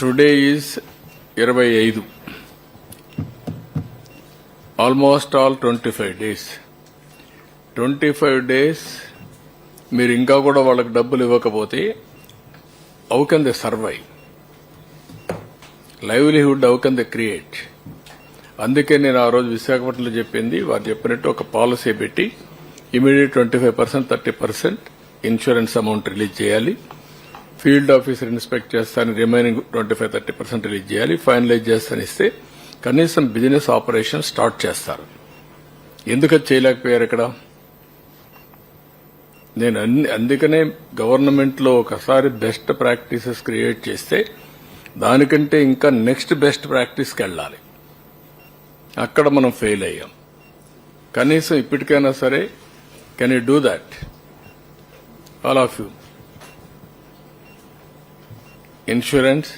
Today is ఇరవై ఐదు almost all twenty five days twenty five days మీరు ఇంకా కూడా వాళ్ళకి డబ్బులు ఇవ్వకపోతే how can they survive livelihood how can they create అందుకే నేను ఆ రోజు విశాఖపట్నంలో చెప్పింది వారు చెప్పినట్టు ఒక పాలసీ పెట్టి immediate twenty five percent thirty percent insurance amount release చేయాలి. ఫీల్డ్ ఆఫీసర్ ఇన్స్పెక్ట్ చేస్తాను remaining twenty five thirty percent release చేయాలి ఫైనలైజ్ చేస్తాను ఇస్తే కనీసం బిజినెస్ ఆపరేషన్ స్టార్ట్ చేస్తారు. ఎందుకు చేయలేకపోయారు ఇక్కడ? నేను అన్ని అందుకనే గవర్నమెంట్లో ఒకసారి బెస్ట్ ప్రాక్టీసెస్ క్రియేట్ చేస్తే దానికంటే ఇంకా నెక్స్ట్ బెస్ట్ ప్రాక్టీస్కి వెళ్ళాలి. అక్కడ మనం ఫెయిల్ అయ్యాం. కనీసం ఇప్పటికైనా సరే can you do that all of you insurance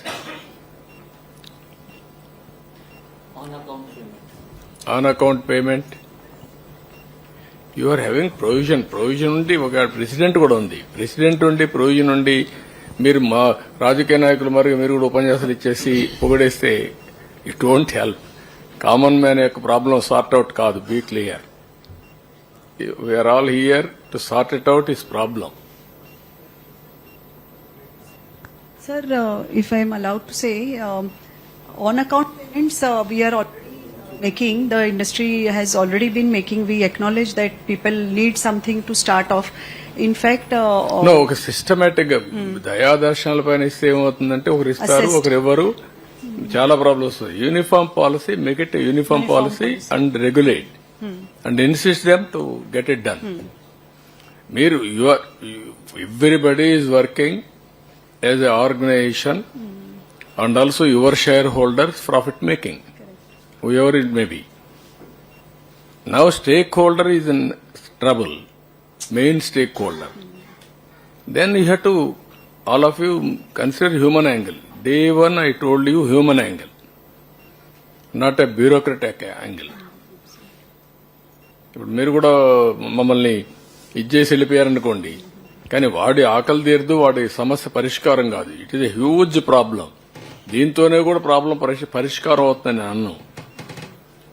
on account payment. On account payment you are having provision provision ఉండి ఒక ప్రెసిడెంట్ కూడా ఉంది. ప్రెసిడెంట్ ఉండి ప్రొవిజన్ ఉండి మీరు మా రాజకీయ నాయకులు మరి మీరు కూడా ఉపన్యాసాలు ఇచ్చేసి పొగడేస్తే it won't help common man యొక్క ప్రాబ్లం సార్ట్ అవుట్ కాదు. Be clear we are all here to sort it out is problem Sir, uh, if I am allowed to say, um, on account payments, uh, we are already making, the industry has already been making, we acknowledge that people need something to start off. In fact, uh, no ఒక సిస్టమేటిక్గా దయాదర్శనాల పైన ఇస్తే ఏమవుతుందంటే ఒకరు ఇస్తారు Assessed. ఒకరు ఇవ్వరు చాలా ప్రాబ్లమ్స్ వస్తాయి uniform policy make it uniform policy and regulate and insist them to get it done మీరు your everybody is working as a organisation and also your shareholders profit making ever it may be Now stakeholder is in trouble, main stakeholder. Then you have to, all of you consider human angle. Day one I told you human angle, not a bureaucratic angle. ఇప్పుడు మీరు కూడా మమ్మల్ని ఇచ్చేసి వెళ్ళిపోయారనుకోండి కానీ వాడి ఆకలి తీరదు వాడి సమస్య పరిష్కారం కాదు. It is a huge problem దీంతోనే కూడా ప్రాబ్లం పరిష్కారం అవుతుందని నేను అన్నాను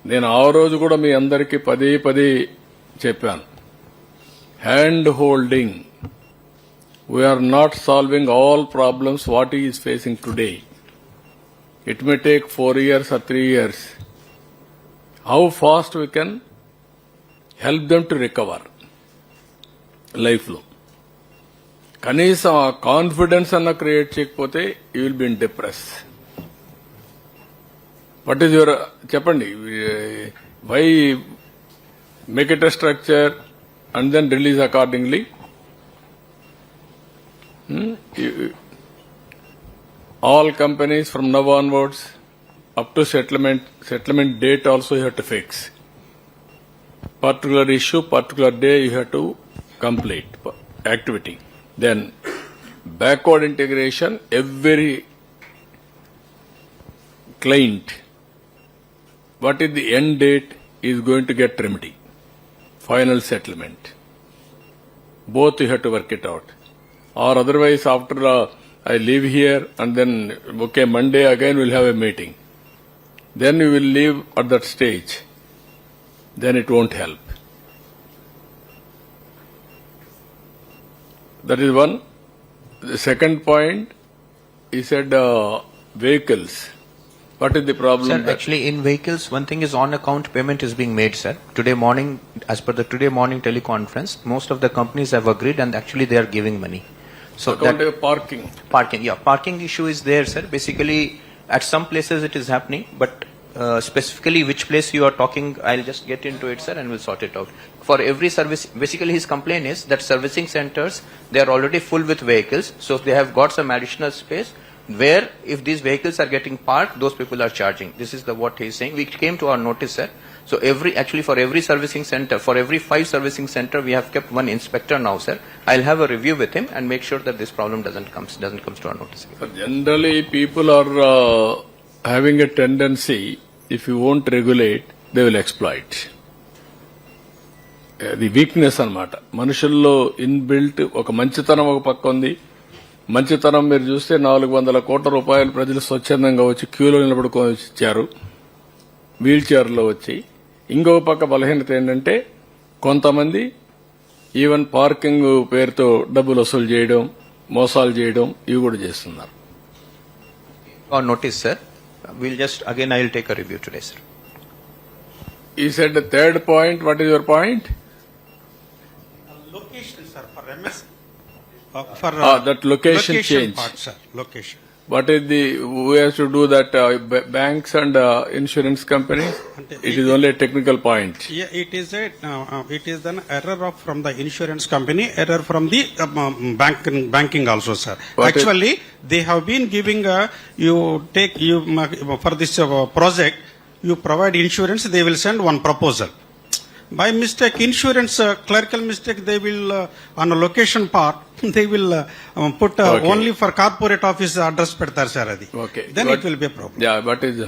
నేను ఆ రోజు కూడా మీ అందరికీ పదే పదే చెప్పాను. Hand holding we are not solving all problems what is facing today it may take four years or three years how fast we can help them to recover లైఫ్లో కనీసం ఆ కాన్ఫిడెన్స్ అన్న క్రియేట్ చేయకపోతే you will be depress. What is your చెప్పండి why make it structure and then release accordingly all companies from now onwards up to settlement settlement date also you have to fix particular issue particular day you have to complete activity Then backward integration, every client, what is the end date is going to get remedy, final settlement. Both you have to work it out. Or otherwise after uh, I leave here and then, okay, Monday again we'll have a meeting. Then you will leave at that stage. Then it won't help. That is one. The second point, he said uh, vehicles. What is the problem? Sir, actually, in vehicles, one thing is on account payment is being made, sir. Today morning, as per the today morning teleconference, most of the companies have agreed and actually they are giving money. So account that parking. parking, yeah, parking issue is there, sir. Basically, at some places it is happening, but uh, specifically which place you are talking, I'll just get into it, sir, and we'll sort it out. For every service, basically his complaint is that servicing centers, they are already full with vehicles, so they have got some additional space where if these vehicles are getting parked, those people are charging. This is the what he is saying. We came to our notice, sir. So every, actually for every servicing center, for every five servicing center, we have kept one inspector now, sir. I'll have a review with him and make sure that this problem doesn't comes, doesn't comes to our notice. Generally, people are uh, having a tendency, if you won't regulate, they will exploit. అది weakness అనమాట మనుషుల్లో inbuilt ఒక మంచితనం ఒక పక్క ఉంది. మంచితనం మీరు చూస్తే నాలుగు వందల కోట్ల రూపాయలు ప్రజలు స్వచ్ఛందంగా వచ్చి క్యూలో నిలబడుకొని ఇచ్చారు వీల్ చైర్లో వచ్చి. ఇంకొక పక్క బలహీనత ఏంటంటే కొంతమంది ఈవెన్ పార్కింగ్ పేరుతో డబ్బులు వసూలు చేయడం మోసాలు చేయడం ఇవి కూడా చేస్తున్నారు. Notice sir. we'll just, again, I'll take a review today, sir. He said the third point. What is your point? Location, sir, for MS. Uh, ah, For uh, that location change. part, sir, location what is the who has to do that uh, b- banks and uh, insurance companies it is only a technical point Yeah, it is a, uh, uh, it is an error of, from the insurance company, error from the um, um, bank, banking also, sir. Actually, they have been giving, uh, you take, you, uh, for this uh, project, you provide insurance, they will send one proposal By mistake, insurance uh, clerical mistake, they will, uh, on a location part, they will uh, um, put uh, Okay. only for corporate office address పెడతారు sir అది okay then it will be a problem. Yeah what is